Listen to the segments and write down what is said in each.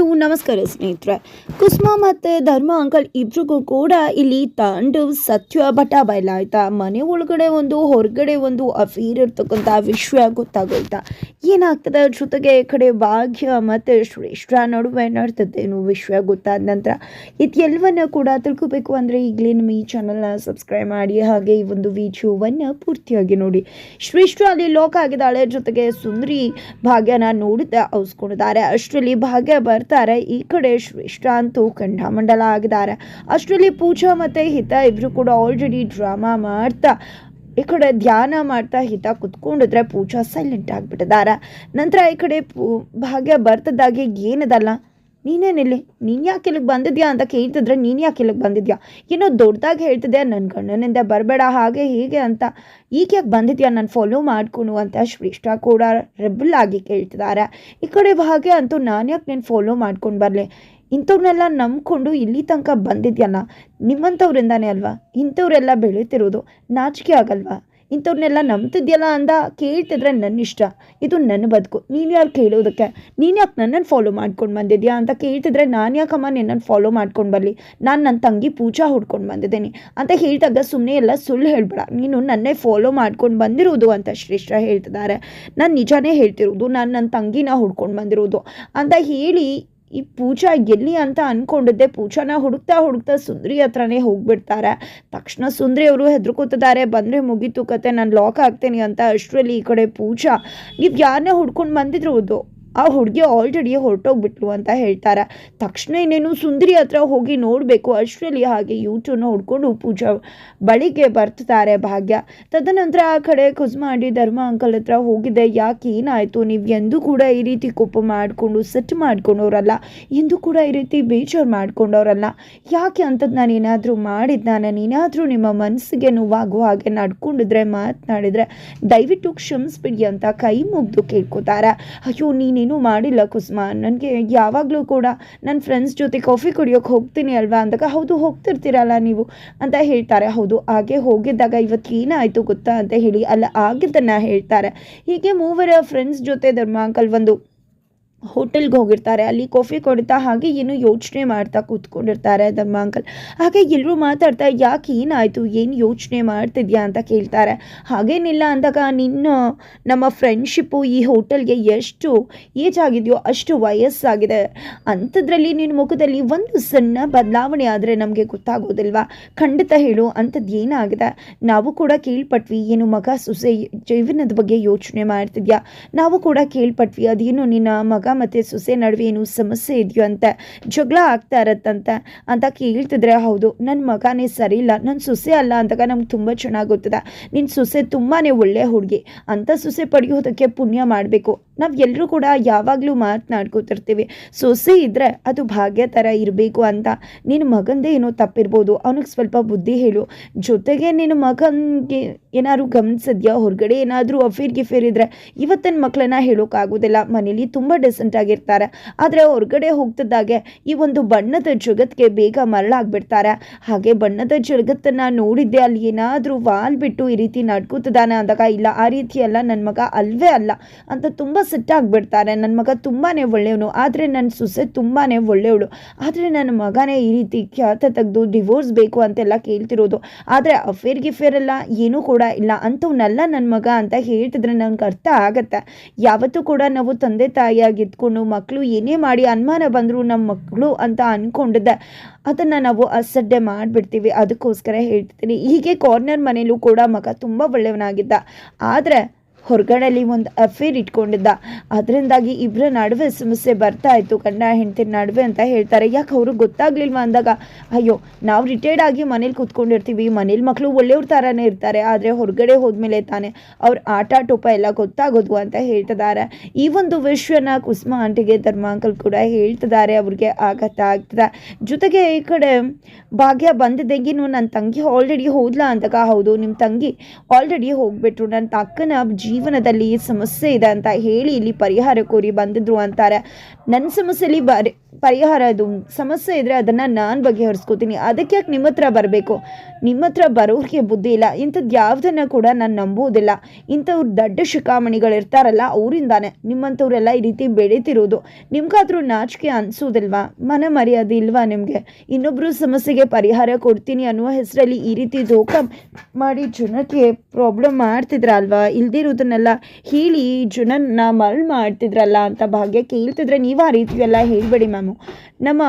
Hello ನಮಸ್ಕಾರ ಸ್ನೇಹಿತರೆ. ಕುಸುಮ ಮತ್ತು ಧರ್ಮ ಅಂಕಲ್ ಇಬ್ರಿಗೂ ಕೂಡ ಇಲ್ಲಿ ತಾಂಡು ಸತ್ಯ ಬಟ ಬಯಲಾಯ್ತಾ. ಮನೆ ಒಳಗಡೆ ಒಂದು, ಹೊರಗಡೆ ಒಂದು ಅಫೀರ್ ಇರ್ತಕ್ಕಂಥ ವಿಷಯ ಗೊತ್ತಾಗೋಯ್ತಾ. ಏನಾಗ್ತದೆ? ಜೊತೆಗೆ ಕಡೆ ಭಾಗ್ಯ ಮತ್ತು ಶ್ರೇಷ್ಠ ನಡುವೆ ನಡ್ತದೇನು ವಿಷಯ ಗೊತ್ತಾದ ನಂತರ ಇದೆಲ್ಲವನ್ನ ಕೂಡ ತಿಳ್ಕೋಬೇಕು ಅಂದರೆ ಈಗಲೇ ನಮ್ಮ ಈ ಚಾನಲ್ನ ಸಬ್ಸ್ಕ್ರೈಬ್ ಮಾಡಿ, ಹಾಗೆ ಈ ಒಂದು ವಿಡಿಯೋವನ್ನು ಪೂರ್ತಿಯಾಗಿ ನೋಡಿ. ಶ್ರೇಷ್ಠ ಅಲ್ಲಿ ಲೋಕ ಆಗಿದ್ದಾಳೆ. ಜೊತೆಗೆ ಸುಂದರಿ ಭಾಗ್ಯನ ನೋಡುತ್ತಾ ಅವಸ್ಕೊಂಡಿದ್ದಾರೆ. ಅಷ್ಟರಲ್ಲಿ ಭಾಗ್ಯ ಬರ್ತಾರೆ ಈ ಕಡೆ ಶ್ರೇಷ್ಠ ಅಂತೂ ಆಗಿದ್ದಾರೆ. ಅಷ್ಟರಲ್ಲಿ ಪೂಜಾ ಮತ್ತು ಹಿತ ಇಬ್ಬರು ಕೂಡ ಆಲ್ರೆಡಿ ಡ್ರಾಮಾ ಮಾಡ್ತಾ, ಈ ಕಡೆ ಧ್ಯಾನ ಮಾಡ್ತಾ ಹಿತ ಕುತ್ಕೊಂಡಿದ್ರೆ ಪೂಜಾ ಸೈಲೆಂಟ್ ಆಗಿಬಿಟ್ಟಿದ್ದಾರೆ. ನಂತರ ಈ ಕಡೆ ಪೂ, ಭಾಗ್ಯ ಬರ್ತದಾಗೆ ಏನದಲ್ಲ? ನೀನೇನಿಲ್ಲಿ ನೀನು ಯಾಕೆ ಇಲ್ಲಿಗೆ ಬಂದಿದ್ಯಾ ಅಂತ ಕೇಳ್ತಿದ್ರೆ ನೀನು ಯಾಕೆ ಇಲ್ಲಿಗೆ ಬಂದಿದ್ಯಾ? ಏನೋ ದೊಡ್ಡದಾಗಿ ಹೇಳ್ತಿದ್ದೆ ನನ್ನ ಗಂಡನಿಂದ ಬರಬೇಡ, ಹಾಗೆ ಹೀಗೆ ಅಂತ. ಈಗ ಯಾಕೆ ಬಂದಿದ್ಯಾ ನಾನು ಫಾಲೋ ಮಾಡ್ಕೊಂಡು ಅಂತ ಶ್ರೇಷ್ಠ ಕೂಡ ರೆಬಲ್ ಆಗಿ ಕೇಳ್ತಿದ್ದಾರೆ ಈ ಕಡೆ ಹಾಗೆ ಅಂತೂ ನಾನು ಯಾಕೆ ನೀನು ಫಾಲೋ ಮಾಡ್ಕೊಂಡು ಬರಲಿ? ಇಂಥವ್ರನ್ನೆಲ್ಲ ನಂಬ್ಕೊಂಡು ಇಲ್ಲಿ ತನಕ ಬಂದಿದ್ಯಲ್ಲ? ನಿಮ್ಮಂಥವ್ರಿಂದಾನೇ ಅಲ್ವಾ? ಇಂಥವ್ರೆಲ್ಲ ಬೆಳೀತಿರೋದು ನಾಚಿಕೆ ಆಗಲ್ವಾ? ಇಂಥವ್ರನ್ನೆಲ್ಲ ನಂಬ್ತಿದ್ಯಲ್ಲ ಅಂದ ಕೇಳ್ತಿದ್ರೆ ನನ್ನ ಇಷ್ಟ ಇದು ನನ್ನ ಬದುಕು. ನೀನು ಯಾರು ಕೇಳೋದಕ್ಕೆ? ನೀನು ಯಾಕೆ ನನ್ನನ್ನು ಫಾಲೋ ಮಾಡ್ಕೊಂಡು ಬಂದಿದ್ಯಾ ಅಂತ ಕೇಳ್ತಿದ್ರೆ ನಾನು ಯಾಕಮ್ಮ ನಿನ್ನನ್ನು ಫಾಲೋ ಮಾಡ್ಕೊಂಡು ಬರಲಿ? ನಾನು ನನ್ನ ತಂಗಿ ಪೂಜಾ ಹುಡ್ಕೊಂಡು ಬಂದಿದ್ದೀನಿ ಅಂತ ಹೇಳಿದಾಗ ಸುಮ್ಮನೆ ಎಲ್ಲ ಸುಳ್ಳು ಹೇಳ್ಬೇಡ. ನೀನು ನನ್ನೇ ಫಾಲೋ ಮಾಡ್ಕೊಂಡು ಬಂದಿರೋದು ಅಂತ ಶ್ರೇಷ್ಠ ಹೇಳ್ತಿದ್ದಾರೆ. ನಾನು ನಿಜಾನೇ ಹೇಳ್ತಿರೋದು ನಾನು ನನ್ನ ತಂಗಿನ ಹುಡ್ಕೊಂಡು ಬಂದಿರೋದು ಅಂತ ಹೇಳಿ ಈ ಪೂಜಾ ಎಲ್ಲಿ ಅಂತ ಅಂದ್ಕೊಂಡಿದ್ದೆ ಪೂಜಾನ ಹುಡುಕ್ತಾ ಹುಡುಕ್ತಾ ಸುಂದ್ರಿ ಹತ್ರನೇ ಹೋಗ್ಬಿಡ್ತಾರೆ. ತಕ್ಷಣ ಸುಂದ್ರಿ ಅವರು ಹೆದರ್ಕೋತಿದ್ದಾರೆ. ಬಂದರೆ ಮುಗೀತು ಕತೆ, ನಾನು ಲಾಕ್ ಆಗ್ತೇನೆ ಅಂತ ಅಷ್ಟರಲ್ಲಿ ಈ ಕಡೆ ಪೂಜಾ. ನೀವು ಯಾರನ್ನೇ ಹುಡ್ಕೊಂಡು ಬಂದಿದ್ರು ಆ ಹುಡುಗಿ ಆಲ್ರೆಡಿ ಹೊರಟೋಗ್ಬಿಟ್ಲು ಅಂತ ಹೇಳ್ತಾರೆ. ತಕ್ಷಣ ಇನ್ನೇನು ಸುಂದರಿ ಹತ್ರ ಹೋಗಿ ನೋಡಬೇಕು. ಅಷ್ಟರಲ್ಲಿ ಹಾಗೆ ಯೂಟ್ಯೂಬ್ನ ಹುಡ್ಕೊಂಡು ಪೂಜಾ ಬಳಿಗೆ ಬರ್ತಾರೆ ಭಾಗ್ಯ. ತದನಂತರ ಆ ಕಡೆ ಕುಸ್ಮಾಡಿ ಧರ್ಮ ಅಂಕಲ್ ಹತ್ರ ಹೋಗಿದೆ. ಯಾಕೆ ಏನಾಯಿತು? ನೀವು ಎಂದೂ ಕೂಡ ಈ ರೀತಿ ಕೋಪ ಮಾಡಿಕೊಂಡು ಸೆಟ್ ಮಾಡ್ಕೊಂಡವ್ರಲ್ಲ. ಎಂದೂ ಕೂಡ ಈ ರೀತಿ ಬೇಜಾರು ಮಾಡ್ಕೊಂಡವ್ರಲ್ಲ. ಯಾಕೆ ಅಂತದ್ದು ನಾನು ಏನಾದರೂ ಮಾಡಿದ್ದ ನಾನು ಏನಾದರೂ ನಿಮ್ಮ ಮನಸ್ಸಿಗೆ ನೋವಾಗುವ ಹಾಗೆ ನಡ್ಕೊಂಡಿದ್ರೆ, ಮಾತನಾಡಿದರೆ ದಯವಿಟ್ಟು ಕ್ಷಮಿಸ್ಬಿಡಿ ಅಂತ ಕೈ ಮುಗ್ದು ಕೇಳ್ಕೊತಾರೆ. ಅಯ್ಯೋ ನೀನೇನು ಮಾಡಿಲ್ಲ ಕುಸುಮ. ನನಗೆ ಯಾವಾಗಲೂ ಕೂಡ ನನ್ನ ಫ್ರೆಂಡ್ಸ್ ಜೊತೆ ಕಾಫಿ ಕುಡಿಯೋಕೆ ಹೋಗ್ತೀನಿ ಅಲ್ವಾ ಅಂದಾಗ, ಹೌದು, ಹೋಗ್ತಿರ್ತೀರಲ್ಲ ನೀವು ಅಂತ ಹೇಳ್ತಾರೆ. ಹೌದು, ಹಾಗೆ ಹೋಗಿದ್ದಾಗ ಇವತ್ತು ಏನಾಯಿತು ಗೊತ್ತಾ ಅಂತ ಹೇಳಿ, ಅಲ್ಲ ಆಗಿದ್ದನ್ನು ಹೇಳ್ತಾರೆ. ಹೀಗೆ ಮೂವರ ಫ್ರೆಂಡ್ಸ್ ಜೊತೆ ಧರ್ಮಾಂಕಲ್ ಒಂದು ಹೋಟೆಲ್ಗೆ ಹೋಗಿರ್ತಾರೆ. ಅಲ್ಲಿ ಕಾಫಿ ಕೊಡ್ತಾ ಹಾಗೆ ಏನು ಯೋಚನೆ ಮಾಡ್ತಾ ಕೂತ್ಕೊಂಡಿರ್ತಾರೆ ಧರ್ಮ ಅಂಕಲ್ ಹಾಗೆ ಎಲ್ಲರೂ ಮಾತಾಡ್ತಾ, ಯಾಕೆ ಏನಾಯಿತು? ಏನು ಯೋಚನೆ ಮಾಡ್ತಿದ್ಯಾ? ಅಂತ ಕೇಳ್ತಾರೆ. ಹಾಗೇನಿಲ್ಲ ಅಂದಾಗ ನಿನ್ನ, ನಮ್ಮ ಫ್ರೆಂಡ್ಶಿಪ್ಪು ಈ ಹೋಟೆಲ್ಗೆ ಎಷ್ಟು ಏಜ್ ಆಗಿದೆಯೋ ಅಷ್ಟು ವಯಸ್ಸಾಗಿದೆ. ಅಂಥದ್ರಲ್ಲಿ ನಿನ್ನ ಮುಖದಲ್ಲಿ ಒಂದು ಸಣ್ಣ ಬದಲಾವಣೆ ಆದರೆ ನಮಗೆ ಗೊತ್ತಾಗೋದಿಲ್ವಾ? ಖಂಡಿತ ಹೇಳು, ಅಂಥದ್ದು ಏನಾಗಿದೆ? ನಾವು ಕೂಡ ಕೇಳ್ಪಟ್ವಿ, ಏನು ಮಗ ಸೊಸೆ ಜೀವನದ ಬಗ್ಗೆ ಯೋಚನೆ ಮಾಡ್ತಿದ್ಯಾ? ನಾವು ಕೂಡ ಕೇಳ್ಪಟ್ವಿ, ಅದೇನು ನಿನ್ನ ಮಗ ಮತ್ತು ಸೊಸೆ ನಡುವೆ ಏನು ಸಮಸ್ಯೆ ಇದೆಯೋ ಅಂತ ಜಗಳ ಆಗ್ತಾ ಇರತ್ತಂತೆ ಅಂತ ಕೇಳ್ತಿದ್ರೆ, ಹೌದು ನನ್ನ ಮಗನೇ ಸರಿ ಇಲ್ಲ ನನ್ನ ಸೊಸೆ ಅಲ್ಲ ಅಂತಾಗ ನಮ್ಗೆ ತುಂಬ ಚೆನ್ನಾಗಿ ಗೊತ್ತದೆ. ನಿನ್ನ ಸೊಸೆ ತುಂಬಾ ಒಳ್ಳೆ ಹುಡುಗಿ ಅಂಥ ಸೊಸೆ ಪಡೆಯೋದಕ್ಕೆ ಪುಣ್ಯ ಮಾಡಬೇಕು. ನಾವು ಎಲ್ಲರೂ ಕೂಡ ಯಾವಾಗಲೂ ಮಾತನಾಡ್ಕೋತಿರ್ತೀವಿ. ಸೊಸೆ ಇದ್ದರೆ ಅದು ಭಾಗ್ಯ ಥರ ಇರಬೇಕು ಅಂತ. ನಿನ್ನ ಮಗಂದೇ ಏನೋ ತಪ್ಪಿರ್ಬೋದು. ಅವನಿಗೆ ಸ್ವಲ್ಪ ಬುದ್ಧಿ ಹೇಳು. ಜೊತೆಗೆ ನಿನ್ನ ಮಗನಿಗೆ ಏನಾದ್ರು ಗಮನಿಸಿದ್ಯಾ? ಹೊರಗಡೆ ಏನಾದರೂ ಅಫೇರ್ ಗಿಫೇರ್ ಇದ್ದರೆ ಇವತ್ತಿನ ಮಕ್ಕಳನ್ನ ಹೇಳೋಕ್ಕಾಗೋದಿಲ್ಲ ಮನೇಲಿ ತುಂಬ ಡೆಸೆಂಟ್ ಆಗಿರ್ತಾರೆ. ಆದರೆ ಹೊರಗಡೆ ಹೋಗ್ತಿದ್ದಾಗೆ ಈ ಒಂದು ಬಣ್ಣದ ಜಗತ್ತಿಗೆ ಬೇಗ ಮರಳಾಗ್ಬಿಡ್ತಾರೆ. ಹಾಗೆ ಬಣ್ಣದ ಜಗತ್ತನ್ನು ನೋಡಿದ್ದೆ, ಅಲ್ಲಿ ಏನಾದರೂ ವಾಲ್ ಬಿಟ್ಟು ಈ ರೀತಿ ನಡ್ಕೋತಿದ್ದಾನೆ ಅಂದಾಗ, ಇಲ್ಲ, ಆ ರೀತಿ ಅಲ್ಲ ನನ್ನ ಮಗ ಅಲ್ವೇ ಅಲ್ಲ ಅಂತ ತುಂಬ ಸಿಟ್ಟಾಗ್ಬಿಡ್ತಾರೆ. ನನ್ನ ಮಗ ತುಂಬಾ ಒಳ್ಳೆಯವನು, ಆದರೆ ನನ್ನ ಸೊಸೆ ತುಂಬಾ ಒಳ್ಳೆಯವಳು. ಆದರೆ ನನ್ನ ಮಗನೇ ಈ ರೀತಿ ಖ್ಯಾತ ತೆಗೆದು ಡಿವೋರ್ಸ್ ಬೇಕು ಅಂತೆಲ್ಲ ಕೇಳ್ತಿರೋದು. ಆದರೆ ಅಫೇರ್ ಗಿಫೇರ್ ಎಲ್ಲ ಏನೂ ಕೂಡ ಇಲ್ಲ. ಅಂಥವನ್ನೆಲ್ಲ ನನ್ನ ಮಗ ಅಂತ ಹೇಳ್ತಿದ್ರೆ ನನಗೆ ಅರ್ಥ ಆಗತ್ತೆ. ಯಾವತ್ತೂ ಕೂಡ ನಾವು ತಂದೆ ತಾಯಿಯಾಗಿ ಇದ್ಕೊಂಡು ಮಕ್ಕಳು ಏನೇ ಮಾಡಿ ಅನುಮಾನ ಬಂದರೂ ನಮ್ಮ ಮಕ್ಕಳು ಅಂತ ಅಂದ್ಕೊಂಡಿದ್ದೆ ಅದನ್ನು ನಾವು ಅಸಡ್ಡೆ ಮಾಡಿಬಿಡ್ತೀವಿ. ಅದಕ್ಕೋಸ್ಕರ ಹೇಳ್ತಿದ್ದೀನಿ. ಹೀಗೆ ಕಾರ್ನರ್ ಮನೇಲೂ ಕೂಡ ಮಗ ತುಂಬ ಒಳ್ಳೆಯವನಾಗಿದ್ದ. ಆದರೆ ಹೊರಗಡೆಯಲ್ಲಿ ಒಂದು ಅಫೇರ್ ಇಟ್ಕೊಂಡಿದ್ದ. ಅದರಿಂದಾಗಿ ಇಬ್ಬರ ನಡುವೆ ಸಮಸ್ಯೆ ಬರ್ತಾ ಇತ್ತು. ಗಂಡ, ಹೆಂಡತಿ ನಡುವೆ ಅಂತ ಹೇಳ್ತಾರೆ. ಯಾಕೆ ಅವ್ರಿಗೆ ಗೊತ್ತಾಗ್ಲಿಲ್ವ ಅಂದಾಗ, ಅಯ್ಯೋ, ನಾವು ರಿಟೈರ್ಡ್ ಆಗಿ ಮನೇಲಿ ಕೂತ್ಕೊಂಡಿರ್ತೀವಿ. ಮನೇಲಿ ಮಕ್ಕಳು ಒಳ್ಳೆಯವ್ರ ಥರನೇ ಇರ್ತಾರೆ. ಆದರೆ ಹೊರಗಡೆ ಹೋದ್ಮೇಲೆ ತಾನೇ ಅವ್ರ ಆಟ, ಟೋಪ ಎಲ್ಲ ಗೊತ್ತಾಗೋದು ಅಂತ ಹೇಳ್ತಿದ್ದಾರೆ. ಈ ಒಂದು ವಿಷಯನ ಕುಸುಮ ಆಂಟಿಗೆ ಧರ್ಮಾಂಕಲ್ ಕೂಡ ಹೇಳ್ತಿದ್ದಾರೆ. ಅವ್ರಿಗೆ ಆಘಾತ ಆಗ್ತದೆ. ಜೊತೆಗೆ ಈ ಕಡೆ ಭಾಗ್ಯ ಬಂದಿದ್ದಂಗೆ ನನ್ನ ತಂಗಿ ಆಲ್ರೆಡಿ ಹೋದ್ಲಾ ಅಂದಾಗ, ಹೌದು ನಿಮ್ಮ ತಂಗಿ ಆಲ್ರೆಡಿ ಹೋಗ್ಬಿಟ್ರು. ನನ್ನ ಅಕ್ಕನ ಜೀವ ಜೀವನದಲ್ಲಿ ಸಮಸ್ಯೆ ಇದೆ ಅಂತ ಹೇಳಿ ಇಲ್ಲಿ ಪರಿಹಾರ ಕೋರಿ ಬಂದಿದ್ರು ಅಂತಾರೆ. ನನ್ನ ಸಮಸ್ಯೆಯಲ್ಲಿ ಬಾರಿ ಪರಿಹಾರ ಅದು. ಸಮಸ್ಯೆ ಇದ್ದರೆ ಅದನ್ನು ನಾನು ಬಗೆಹರಿಸ್ಕೋತೀನಿ. ಅದಕ್ಕೆ ಯಾಕೆ ನಿಮ್ಮ ಹತ್ರ ಬರಬೇಕು? ನಿಮ್ಮ ಹತ್ರ ಬರೋರಿಗೆ ಬುದ್ಧಿ ಇಲ್ಲ. ಇಂಥದ್ದು ಯಾವುದನ್ನು ಕೂಡ ನಾನು ನಂಬೋದಿಲ್ಲ ಇಂಥವ್ರು ದೊಡ್ಡ ಶಿಖಾಮಣಿಗಳಿರ್ತಾರಲ್ಲ, ಅವರಿಂದಾನೆ. ನಿಮ್ಮಂಥವ್ರೆಲ್ಲ ಈ ರೀತಿ ಬೆಳೀತಿರೋದು. ನಿಮ್ಗಾದ್ರೂ ನಾಚಿಕೆ ಅನಿಸೋದಿಲ್ವಾ? ಮನ ಮರ್ಯಾದೆ ಇಲ್ವಾ ನಿಮಗೆ? ಇನ್ನೊಬ್ಬರು ಸಮಸ್ಯೆಗೆ ಪರಿಹಾರ ಕೊಡ್ತೀನಿ ಅನ್ನುವ ಹೆಸರಲ್ಲಿ ಈ ರೀತಿ ದೋಖ ಮಾಡಿ ಜನಕ್ಕೆ ಪ್ರಾಬ್ಲಮ್ ಮಾಡ್ತಿದ್ರಲ್ವಾ? ಇಲ್ದಿರೋದನ್ನೆಲ್ಲ ಹೇಳಿ ಜನನ ಮರಳು ಮಾಡ್ತಿದ್ರಲ್ಲ ಅಂತ ಭಾಗ್ಯ ಕೇಳ್ತಿದ್ರೆ ನೀವು ಆ ರೀತಿ ಎಲ್ಲ ಹೇಳಬೇಡಿ ಮ್ಯಾಮು. ನಮ್ಮ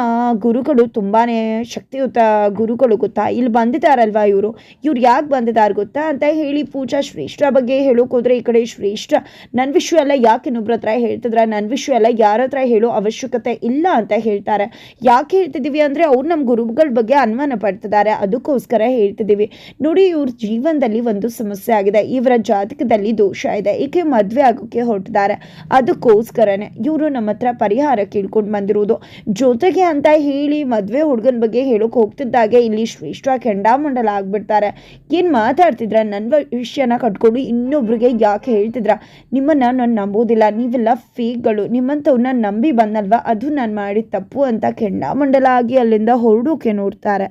ಗುರುಗಳು ತುಂಬಾ ಶಕ್ತಿಯುತ ಗುರುಗಳು ಗೊತ್ತಾ? ಇಲ್ಲಿ ಬಂದಿದ್ದಾರಲ್ವಾ ಇವರು? ಇವ್ರು ಯಾಕೆ ಬಂದಿದ್ದಾರೆ ಗೊತ್ತಾ? ಅಂತ ಹೇಳಿ ಪೂಜಾ ಶ್ರೇಷ್ಠ ಬಗ್ಗೆ ಹೇಳೋಕೆ ಹೋದ್ರೆ ಈ ಕಡೆ ಶ್ರೇಷ್ಠ ನನ್ನ ವಿಷಯ ಎಲ್ಲ ಯಾಕೆ ಇನ್ನೊಬ್ರ ಹತ್ರ ಹೇಳ್ತಿದ್ರ? ನನ್ನ ವಿಷಯ ಎಲ್ಲ ಯಾರ ಹತ್ರ ಹೇಳೋ ಅವಶ್ಯಕತೆ ಇಲ್ಲ ಅಂತ ಹೇಳ್ತಾರೆ. ಯಾಕೆ ಹೇಳ್ತಿದ್ದೀವಿ ಅಂದರೆ ಅವ್ರು ನಮ್ಮ ಗುರುಗಳ ಬಗ್ಗೆ ಅನುಮಾನ ಪಡ್ತಿದ್ದಾರೆ. ಅದಕ್ಕೋಸ್ಕರ ಹೇಳ್ತಿದ್ದೀವಿ. ನೋಡಿ ಇವ್ರ ಜೀವನದಲ್ಲಿ ಒಂದು ಸಮಸ್ಯೆ ಆಗಿದೆ. ಇವರ ಜಾತಕದಲ್ಲಿ ದೋಷ ಇದೆ. ಈಕೆ ಮದುವೆ ಆಗೋಕ್ಕೆ ಹೊರಟಿದ್ದಾರೆ. ಅದಕ್ಕೋಸ್ಕರನೇ ಇವರು ನಮ್ಮ ಹತ್ರ ಪರಿಹಾರ ಕೇಳ್ಕೊಂಡು ಬಂದಿರೋದು. ಜೊತೆಗೆ ಅಂತ ಹೇಳಿ ಮದುವೆ ಹುಡುಗನ ಬಗ್ಗೆ ಹೇಳೋಕೆ ಹೋಗ್ತಿದ್ದಾಗೆ ಇಲ್ಲಿ ಶ್ರೇಷ್ಠ ಕೆಂಡಾಮಂಡಲ ಆಗ್ಬಿಡ್ತಾರೆ. ಏನು ಮಾತಾಡ್ತಿದ್ರ? ನನ್ನ ವಿಷಯನ ಕಟ್ಕೊಂಡು ಇನ್ನೊಬ್ರಿಗೆ ಯಾಕೆ ಹೇಳ್ತಿದ್ರ? ನಿಮ್ಮನ್ನು ನಾನು ನಂಬೋದಿಲ್ಲ. ನೀವೆಲ್ಲ ಫೇಕ್ಗಳು. ನಿಮ್ಮಂಥವ್ರನ್ನ ನಂಬಿ ಬಂದಲ್ವಾ? ಅದು ನಾನು ಮಾಡಿದ ತಪ್ಪು ಅಂತ ಕೆಂಡಾಮಂಡಲ ಆಗಿ ಅಲ್ಲಿಂದ ಹೊರಡೋಕೆ ನೋಡ್ತಾರೆ.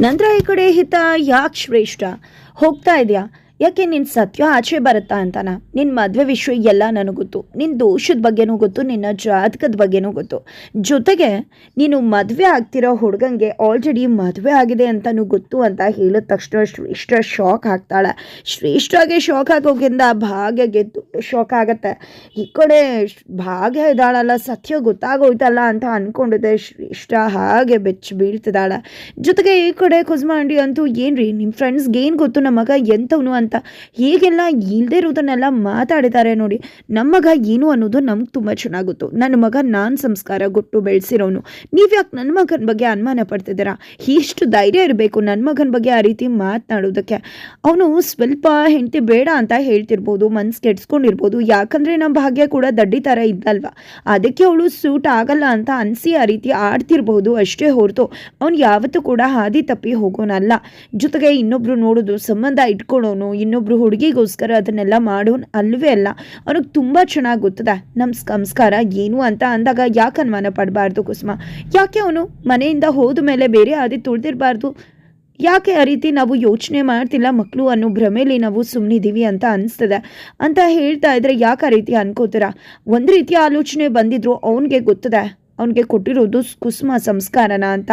ನಂತರ ಈ ಕಡೆ ಹಿತ ಯಾಕೆ ಶ್ರೇಷ್ಠ? ಹೋಗ್ತಾ ಇದೆಯಾ? ಯಾಕೆ ನಿನ್ನ ಸತ್ಯ ಆಚೆ ಬರುತ್ತಾ ಅಂತನ? ನಿನ್ನ ಮದುವೆ ವಿಷಯ ಎಲ್ಲ ನನಗೆ ಗೊತ್ತು. ನಿನ್ನ ದೋಷದ ಬಗ್ಗೆನೂ ಗೊತ್ತು, ನಿನ್ನ ಜಾತಕದ ಬಗ್ಗೆನೂ ಗೊತ್ತು. ಜೊತೆಗೆ ನೀನು ಮದುವೆ ಆಗ್ತಿರೋ ಹುಡುಗಂಗೆ ಆಲ್ರೆಡಿ ಮದುವೆ ಆಗಿದೆ ಅಂತಲೂ ಗೊತ್ತು ಅಂತ ಹೇಳಿದ ತಕ್ಷಣ ಶ್ರೇಷ್ಠ ಶಾಕ್ ಆಗ್ತಾಳೆ. ಶ್ರೇಷ್ಠಗೆ ಶಾಕ್ ಆಗೋಗಿಂದ ಭಾಗ್ಯಗೆ ಶಾಕ್ ಆಗತ್ತೆ. ಈ ಕಡೆ ಭಾಗ್ಯ ಇದ್ದಾಳಲ್ಲ, ಸತ್ಯ ಗೊತ್ತಾಗೋಯ್ತಲ್ಲ ಅಂತ ಅಂದ್ಕೊಂಡಿದ್ದೆ ಶ್ರೇಷ್ಠ ಹಾಗೆ ಬೆಚ್ಚ ಬೀಳ್ತಿದ್ದಾಳೆ. ಜೊತೆಗೆ ಈ ಕಡೆ ಕುಸ್ಮಾಂಡಿ ಅಂತೂ ಏನ್ರಿ ನಿಮ್ಮ ಫ್ರೆಂಡ್ಸ್ಗೆ ಏನು ಗೊತ್ತು? ನಮ್ಮ ಮಗ ಎಂಥವನು ಅಂತ ಹೀಗೆಲ್ಲ ಇಲ್ಲದೆ ಇರೋದನ್ನೆಲ್ಲ ಮಾತಾಡಿದ್ದಾರೆ ನೋಡಿ, ನಮ್ಮ ಮಗ ಏನು ಅನ್ನೋದು ನಮ್ಗೆ ತುಂಬ ಚೆನ್ನಾಗುತ್ತೋ ನನ್ನ ಮಗ ನಾನು ಸಂಸ್ಕಾರ ಕೊಟ್ಟು ಬೆಳೆಸಿರೋನು. ನೀವು ಯಾಕೆ ನನ್ನ ಮಗನ ಬಗ್ಗೆ ಅನುಮಾನ ಪಡ್ತಿದ್ದೀರಾ? ಇಷ್ಟು ಧೈರ್ಯ ಇರಬೇಕು ನನ್ನ ಮಗನ ಬಗ್ಗೆ ಆ ರೀತಿ ಮಾತನಾಡೋದಕ್ಕೆ. ಅವನು ಸ್ವಲ್ಪ ಹೆಂಡತಿ ಬೇಡ ಅಂತ ಹೇಳ್ತಿರ್ಬೋದು, ಮನ್ಸು ಕೆಡ್ಸ್ಕೊಂಡಿರ್ಬೋದು, ಯಾಕಂದರೆ ನಮ್ಮ ಭಾಗ್ಯ ಕೂಡ ದಡ್ಡಿ ಥರ ಇದ್ದಲ್ವ? ಅದಕ್ಕೆ ಅವಳು ಸೂಟ್ ಆಗಲ್ಲ ಅಂತ ಅನಿಸಿ ಆ ರೀತಿ ಆಡ್ತಿರ್ಬೋದು ಅಷ್ಟೇ ಹೊರತು. ಅವ್ನು ಯಾವತ್ತೂ ಕೂಡ ಹಾದಿ ತಪ್ಪಿ ಹೋಗೋನಲ್ಲ. ಜೊತೆಗೆ ಇನ್ನೊಬ್ರು ನೋಡೋದು ಸಂಬಂಧ ಇಟ್ಕೊಳ್ಳೋನು ಇನ್ನೊಬ್ರು ಹುಡುಗಿಗೋಸ್ಕರ ಅದನ್ನೆಲ್ಲ ಮಾಡೋನು ಅಲ್ವೇ ಅಲ್ಲ? ಅವ್ನಿಗೆ ತುಂಬ ಚೆನ್ನಾಗಿ ಗೊತ್ತದೆ? ನಮ್ಮ ಸಂಸ್ಕಾರ ಏನು ಅಂತ ಅಂದಾಗ ಯಾಕೆ ಅನುಮಾನ ಪಡಬಾರ್ದು ಕುಸುಮ? ಯಾಕೆ ಅವನು ಮನೆಯಿಂದ ಹೋದ ಮೇಲೆ ಬೇರೆ ಹಾದಿ ತುಳಿದಿರಬಾರ್ದು? ಯಾಕೆ ಆ ರೀತಿ ನಾವು ಯೋಚನೆ ಮಾಡ್ತಿಲ್ಲ? ಮಕ್ಕಳು ಅನ್ನೋ ಭ್ರಮೆಯಲ್ಲಿ ನಾವು ಸುಮ್ಮನಿದ್ದೀವಿ ಅಂತ ಅನಿಸ್ತದೆ. ಅಂತ ಹೇಳ್ತಾ ಇದ್ರೆ ಯಾಕೆ ಆ ರೀತಿ ಅನ್ಕೋತೀರ? ಒಂದು ರೀತಿಯ ಆಲೋಚನೆ ಬಂದಿದ್ರು ಅವನಿಗೆ ಗೊತ್ತದೆ? ಅವನಿಗೆ ಕೊಟ್ಟಿರೋದು ಕುಸುಮ ಸಂಸ್ಕಾರನ ಅಂತ.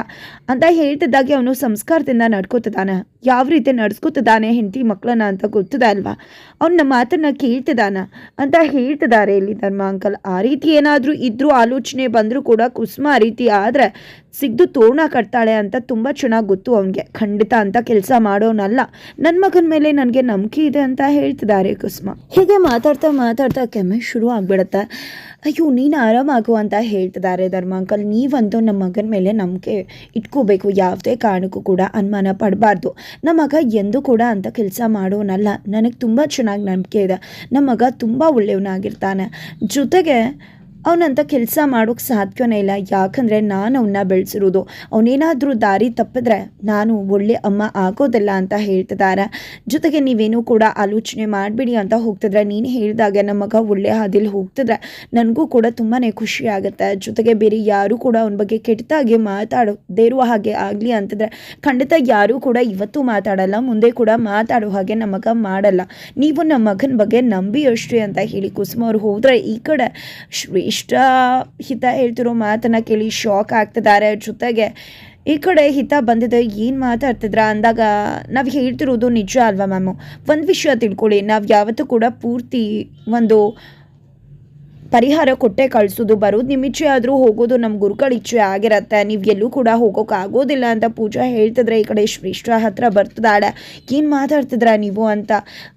ಅಂತ ಹೇಳ್ತಿದ್ದಾಗೆ ಅವನು ಸಂಸ್ಕಾರದಿಂದ ನಡ್ಕೋತಿದ್ದಾನೆ. ಯಾವ ರೀತಿ ನಡ್ಸ್ಕೊತಿದ್ದಾನೆ ಹೆಂಡತಿ ಮಕ್ಕಳನ್ನ ಅಂತ ಗೊತ್ತದ ಅಲ್ವಾ? ಅವ್ನು ನಮ್ಮ ಮಾತನ್ನ ಕೇಳ್ತಿದ್ದಾನ. ಅಂತ ಹೇಳ್ತಿದ್ದಾರೆ ಇಲ್ಲಿ ಧರ್ಮ ಅಂಕಲ್. ಆ ರೀತಿ ಏನಾದರೂ ಇದ್ರೂ ಆಲೋಚನೆ ಬಂದರೂ ಕೂಡ ಕುಸುಮ ಆ ರೀತಿ ಆದರೆ ಸಿಗ್ದು ತೋರಣ ಕಟ್ತಾಳೆ ಅಂತ ತುಂಬ ಚೆನ್ನಾಗಿ ಗೊತ್ತು ಅವನಿಗೆ. ಖಂಡಿತ ಅಂತ ಕೆಲಸ ಮಾಡೋನಲ್ಲ. ನನ್ನ ಮಗನ ಮೇಲೆ ನನಗೆ ನಂಬಿಕೆ ಇದೆ ಅಂತ ಹೇಳ್ತಿದ್ದಾರೆ ಕುಸುಮ. ಹೀಗೆ ಮಾತಾಡ್ತಾ ಮಾತಾಡ್ತಾ ಕೆಮ್ಮೆ ಶುರು ಆಗ್ಬಿಡುತ್ತೆ. ಅಯ್ಯೋ, ನೀನು ಆರಾಮಾಗು ಅಂತ ಹೇಳ್ತಿದ್ದಾರೆ ಧರ್ಮ ಅಂಕಲ್. ನೀವಂತೂ ನಮ್ಮ ಮಗನ ಮೇಲೆ ನಂಬಿಕೆ ಇಟ್ಕೋಬೇಕು. ಯಾವುದೇ ಕಾರಣಕ್ಕೂ ಕೂಡ ಅನುಮಾನ ಪಡಬಾರ್ದು. ನಮ್ಮ ಮಗ ಎಂದೂ ಕೂಡ ಅಂತ ಕೆಲಸ ಮಾಡೋನಲ್ಲ. ನನಗೆ ತುಂಬ ಚೆನ್ನಾಗಿ ನಂಬಿಕೆ ಇದೆ. ನಮ್ಮ ಮಗ ತುಂಬ ಒಳ್ಳೆಯವನಾಗಿರ್ತಾನೆ ಜೊತೆಗೆ ಅವನಂತ ಕೆಲಸ ಮಾಡೋಕ್ಕೆ ಸಾಧ್ಯವೇ ಇಲ್ಲ. ಯಾಕಂದರೆ ನಾನು ಅವನ್ನ ಬೆಳೆಸಿರೋದು. ಅವನೇನಾದರೂ ದಾರಿ ತಪ್ಪಿದ್ರೆ ನಾನು ಒಳ್ಳೆ ಅಮ್ಮ ಆಗೋದಿಲ್ಲ ಅಂತ ಹೇಳ್ತಿದ್ದಾರೆ ಜೊತೆಗೆ ನೀವೇನೂ ಕೂಡ ಆಲೋಚನೆ ಮಾಡಬೇಡಿ ಅಂತ ಹೋಗ್ತಿದ್ರೆ. ನೀನು ಹೇಳಿದಾಗ ನಮ್ಮ ಮಗ ಒಳ್ಳೆ ಹಾದಿಲಿ ಹೋಗ್ತಿದ್ರೆ ನನಗೂ ಕೂಡ ತುಂಬಾ ಖುಷಿ ಆಗುತ್ತೆ. ಜೊತೆಗೆ ಬೇರೆ ಯಾರೂ ಕೂಡ ಅವನ ಬಗ್ಗೆ ಕೆಟ್ಟದಾಗಿ ಮಾತಾಡೋದೇ ಇರುವ ಹಾಗೆ ಆಗಲಿ ಅಂತಿದ್ರೆ ಖಂಡಿತ ಯಾರೂ ಕೂಡ ಇವತ್ತು ಮಾತಾಡಲ್ಲ. ಮುಂದೆ ಕೂಡ ಮಾತಾಡೋ ಹಾಗೆ ನಮ್ಮ ಮಗ ಮಾಡಲ್ಲ. ನೀವು ನಮ್ಮ ಮಗನ ಬಗ್ಗೆ ನಂಬಿ ಅಷ್ಟೇ ಅಂತ ಹೇಳಿ ಕುಸುಮ ಅವ್ರು ಹೋದರೆ ಈ ಕಡೆ ಶ್ರೇಷ್ಠ ಹಿತ ಹೇಳ್ತಿರೋ ಮಾತನ್ನು ಕೇಳಿ ಶಾಕ್ ಆಗ್ತಿದ್ದಾರೆ ಜೊತೆಗೆ. ಈ ಕಡೆ ಹಿತ ಬಂದಿದೆ, ಏನು ಮಾತಾಡ್ತಿದ್ರ ಅಂದಾಗ ನಾವು ಹೇಳ್ತಿರೋದು ನಿಜ ಅಲ್ವಾ ಮ್ಯಾಮು? ಒಂದು ವಿಷಯ ತಿಳ್ಕೊಳ್ಳಿ, ನಾವು ಯಾವತ್ತೂ ಕೂಡ ಪೂರ್ತಿ ಒಂದು ಪರಿಹಾರ ಕೊಟ್ಟೆ ಕಳಿಸೋದು, ಬರೋದು ನಿಮ್ಮ ಇಚ್ಛೆ ಆದರೂ ಹೋಗೋದು ನಮ್ಮ ಗುರುಗಳ ಇಚ್ಛೆ ಆಗಿರತ್ತೆ. ನೀವು ಎಲ್ಲೂ ಕೂಡ ಹೋಗೋಕೆ ಆಗೋದಿಲ್ಲ ಅಂತ ಪೂಜಾ ಹೇಳ್ತಿದ್ರೆ, ಈ ಕಡೆ ಶ್ರೇಷ್ಠ ಹತ್ರ ಬರ್ತದಾಡ ಏನು ಮಾತಾಡ್ತಿದ್ರ ನೀವು? ಅಂತ.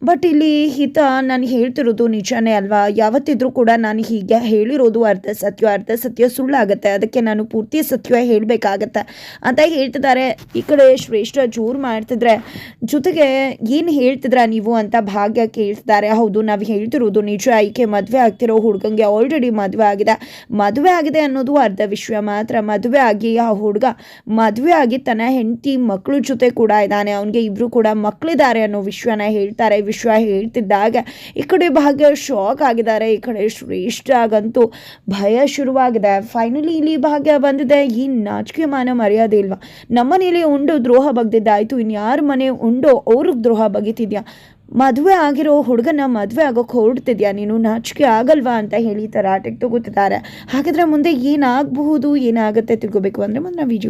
ಬಟ್ ಇಲ್ಲಿ ಹಿತ ನಾನು ಹೇಳ್ತಿರೋದು ನಿಜನೇ ಅಲ್ವಾ? ಯಾವತ್ತಿದ್ರೂ ಕೂಡ ನಾನು ಹೀಗೆ ಹೇಳಿರೋದು ಅರ್ಧ ಸತ್ಯ ಅರ್ಧ ಸತ್ಯ ಸುಳ್ಳಾಗತ್ತೆ. ಅದಕ್ಕೆ ನಾನು ಪೂರ್ತಿ ಸತ್ಯ ಹೇಳಬೇಕಾಗತ್ತೆ. ಅಂತ ಹೇಳ್ತಿದ್ದಾರೆ. ಈ ಕಡೆ ಶ್ರೇಷ್ಠ ಜೋರು ಮಾಡ್ತಿದ್ರೆ, ಜೊತೆಗೆ ಏನು ಹೇಳ್ತಿದ್ರ ನೀವು ಅಂತ ಭಾಗ್ಯ ಕೇಳ್ತಿದ್ದಾರೆ. ಹೌದು, ನಾವು ಹೇಳ್ತಿರೋದು ನಿಜ. ಈಕೆ ಮದುವೆ ಆಗ್ತಿರೋ ಹುಡುಗಂಗೆ ಹುಡುಗಿಗೆ ಆಲ್ರೆಡಿ ಮದುವೆ ಆಗಿದೆ. ಮದುವೆ ಆಗಿದೆ ಅನ್ನೋದು ಅರ್ಧ ವಿಷಯ ಮಾತ್ರ. ಮದುವೆ ಆಗಿ ಆ ಹುಡುಗ ಮದುವೆ ಆಗಿ ತನ್ನ ಹೆಂಡತಿ ಮಕ್ಕಳು ಜೊತೆ ಕೂಡ ಇದ್ದಾನೆ. ಅವನಿಗೆ ಇಬ್ಬರು ಕೂಡ ಮಕ್ಕಳಿದ್ದಾರೆ ಅನ್ನೋ ವಿಷಯನ ಹೇಳ್ತಾರೆ. ವಿಶ್ವ ಹೇಳ್ತಿದ್ದಾಗ ಈ ಕಡೆ ಭಾಗ್ಯ ಶಾಕ್ ಆಗಿದ್ದಾರೆ. ಈ ಕಡೆ ಶ್ರೇಷ್ಠ ಆಗಂತೂ ಭಯ ಶುರುವಾಗಿದೆ. ಫೈನಲಿ ಇಲ್ಲಿ ಭಾಗ್ಯ ಬಂದಿದೆ. ಈ ನಾಚಿಕೆ ಮಾನ ಮರ್ಯಾದೆ ಇಲ್ವಾ? ನಮ್ಮನೇಲಿ ಉಂಡು ದ್ರೋಹ ಬಗ್ದಿದ್ದಾಯ್ತು. ಇನ್ಯಾರ ಮನೆ ಉಂಡೋ ಅವ್ರಿಗೆ ದ್ರೋಹ ಬಗಿತಿದ್ಯಾ? ಮದುವೆ ಆಗಿರೋ ಹುಡುಗನ ಮದುವೆ ಆಗೋಕೆ ಹೊರಡ್ತಿದ್ಯಾ? ನೀನು ನಾಚಿಕೆ ಆಗಲ್ವಾ ಅಂತ ಹೇಳಿ ತರಾಟೆಗೆ ತಗೋತಿದ್ದಾರೆ. ಹಾಗಾದ್ರೆ ಮುಂದೆ ಏನಾಗಬಹುದು, ಏನಾಗುತ್ತೆ ತಿಳ್ಕೋಬೇಕು ಅಂದರೆ ಮುಂದೆ ವಿಡಿಯೋ